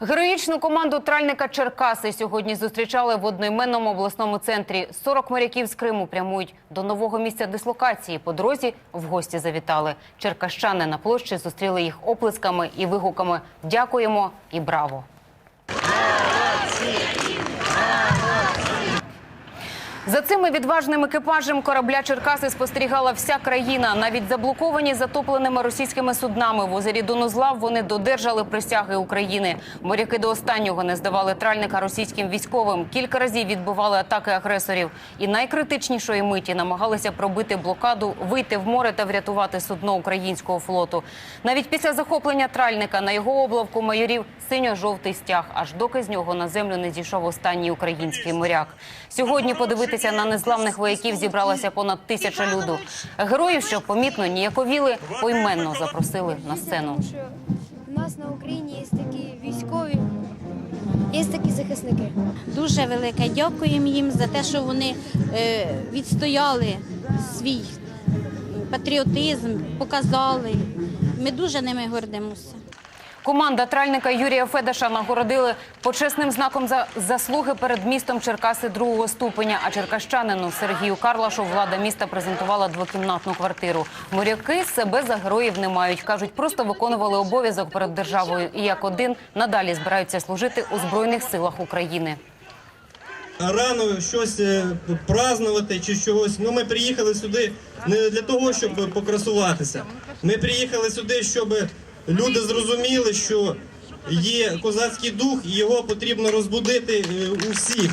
Героїчну команду тральника Черкаси сьогодні зустрічали в одноіменному обласному центрі. 40 моряків з Криму прямують до нового місця дислокації. По дорозі в гості завітали. Черкащани на площі зустріли їх оплесками і вигуками «Дякуємо» і «Браво». За цими відважним екіпажем корабля Черкаси спостерігала вся країна. Навіть заблоковані затопленими російськими суднами в озері Донузлав вони додержали присяги України. Моряки до останнього не здавали тральника російським військовим. Кілька разів відбивали атаки агресорів. І найкритичнішої миті намагалися пробити блокаду, вийти в море та врятувати судно українського флоту. Навіть після захоплення тральника на його облавку майорів синьо-жовтий стяг, аж доки з нього на землю не зійшов останній український моряк. Сьогодні подивитися на незламних вояків зібралася понад тисяча люду. Героїв, що помітно ніяковіли, поіменно запросили на сцену. В нас на Україні є такі військові, є такі захисники. Дуже велике дякуємо їм за те, що вони е, відстояли свій патріотизм, показали. Ми дуже ними гордимося. Команда тральника Юрія Федаша нагородили почесним знаком за заслуги перед містом Черкаси другого ступеня. А черкащанину Сергію Карлашу влада міста презентувала двокімнатну квартиру. Моряки себе за героїв не мають. кажуть, просто виконували обов'язок перед державою і як один надалі збираються служити у збройних силах України. рано щось е, празднувати чи чогось. Ну, ми приїхали сюди не для того, щоб покрасуватися. Ми приїхали сюди, щоб люди зрозуміли, що є козацький дух, і його потрібно розбудити е, у всіх.